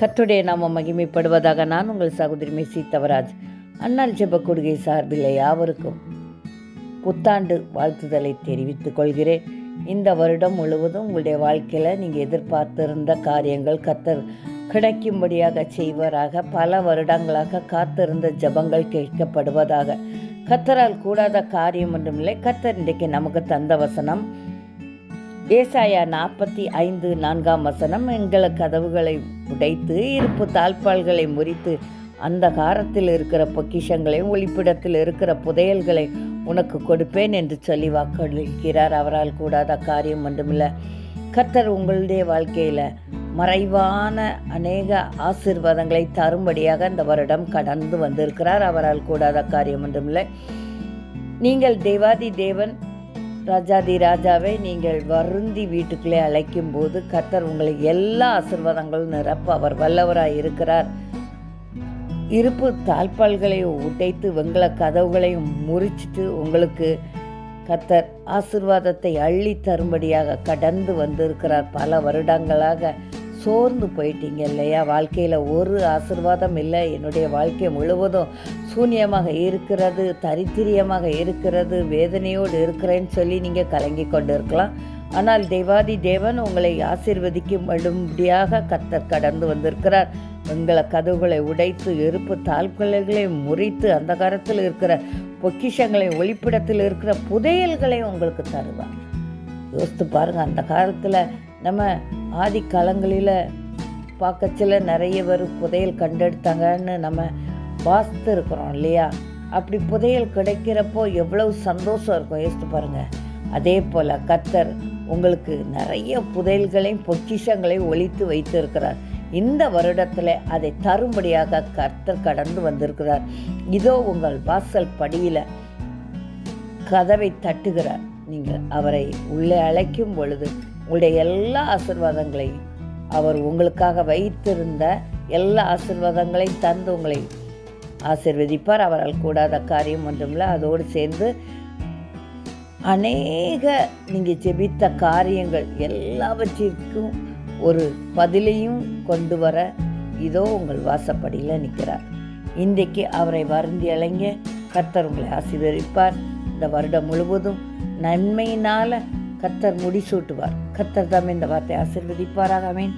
கர்த்தருடைய நாம மகிமைப்படுவதாக நான் உங்கள் சகோதரி மெஸ்ஸி தவராஜ். அண்ணால் ஜெப கொடுகை சார்பில் யாவருக்கும் புத்தாண்டு வாழ்த்துதலை தெரிவித்துக் கொள்கிறேன். இந்த வருடம் முழுவதும் உங்களுடைய வாழ்க்கையில் நீங்கள் எதிர்பார்த்திருந்த காரியங்கள் கத்தர் கிடைக்கும்படியாக செய்வராக. பல வருடங்களாக காத்திருந்த ஜெபங்கள் கேட்கப்படுவதாக. கத்தரால் கூடாத காரியம் ஒன்றுமில்லை. கத்தர் இன்றைக்கு நமக்கு தந்த வசனம் ஏசாயா நாற்பத்தி ஐந்து நான்காம் வசனம் எங்கள கதவுகளை உடைத்து இருப்பு தாழ்பால்களை முறித்து அந்த காரத்தில் இருக்கிற பொக்கிஷங்களையும் ஒளிப்பிடத்தில் இருக்கிற புதையல்களை உனக்கு கொடுப்பேன் என்று சொல்லி வாக்களிக்கிறார். அவரால் கூடாத காரியம் ஒன்றுமில்லை. கர்த்தர் உங்களுடைய வாழ்க்கையில் மறைவான அநேக ஆசீர்வாதங்களை தரும்படியாக இந்த வருடம் கடந்து வந்திருக்கிறார். அவரால் கூடாத காரியம் ஒன்றுமில்லை. நீங்கள் தேவாதி தேவன் ராஜாதி ராஜாவை நீங்கள் வருந்தி வீட்டுக்குள்ளே அழைக்கும் போது கர்த்தர் உங்களை எல்லா ஆசீர்வாதங்களும் நிரப்ப அவர் வல்லவராய் இருக்கிறார். இருப்பு தாழ்பால்களையும் உடைத்து வெங்கல கதவுகளையும் முறிச்சிட்டு உங்களுக்கு கத்தர் ஆசிர்வாதத்தை அள்ளி தரும்படியாக கடந்து வந்திருக்கிறார். பல வருடங்களாக சோர்ந்து போயிட்டீங்க இல்லையா? வாழ்க்கையில் ஒரு ஆசிர்வாதம் இல்லை. என்னுடைய வாழ்க்கை முழுவதும் சூன்யமாக இருக்கிறது தரித்திரியமாக இருக்கிறது வேதனையோடு இருக்கிறேன்னு சொல்லி நீங்கள் கலங்கி கொண்டு இருக்கலாம் ஆனால் தேவாதி தேவன் உங்களை ஆசீர்வதிக்கும்படியாக கத்தர் கடந்து வந்திருக்கிறார். உங்களை கதவுகளை உடைத்து எருப்பு தாழ்கொலைகளை முறித்து அந்த காலத்தில் இருக்கிற பொக்கிஷங்களை ஒளிப்பிடத்தில் இருக்கிற புதையல்களை உங்களுக்கு தருவார். யோசித்து பாருங்கள் அந்த காலத்தில் நம்ம ஆதி காலங்களில் பார்க்கச்சில நிறைய பேர் புதையல் கண்டெடுத்தாங்கன்னு நம்ம வாஸ்து இருக்கிறோம் இல்லையா? அப்படி புதையல் கிடைக்கிறப்போ எவ்வளவு சந்தோஷம் இருக்கும் யோசித்து பாருங்கள் அதே போல் கத்தர் உங்களுக்கு நிறைய புதையல்களையும் பொக்கிஷங்களையும் ஒழித்து வைத்திருக்கிறார். இந்த வருடத்தில் அதை தரும்படியாக கர்த்தர் கடந்து வந்திருக்கிறார். இதோ உங்கள் வாசல் படியில் கதவை தட்டுகிறார். நீங்கள் அவரை உள்ளே அழைக்கும் பொழுது உங்களுடைய எல்லா ஆசிர்வாதங்களையும் அவர் உங்களுக்காக வைத்திருந்த எல்லா ஆசிர்வாதங்களையும் தந்து உங்களை ஆசிர்வதிப்பார். அவரால் கூடாத காரியம் ஒன்றுமில்லை. அதோடு சேர்ந்து அநேக நீங்கள் ஜெபித்த காரியங்கள் எல்லாவற்றிற்கும் ஒரு பதிலையும் கொண்டு வர இதோ உங்கள் வாசப்படியில் நிற்கிறார் இன்றைக்கு அவரை வருந்தி அலைங்க கர்த்தர் உங்களை ஆசீர்வதிப்பார். இந்த வருடம் முழுவதும் நன்மையினால் கத்தர் முடிசூட்டுவார். கத்தர் தாம் இந்த வார்த்தை ஆசிர்வதிப்பாராக. அமேன்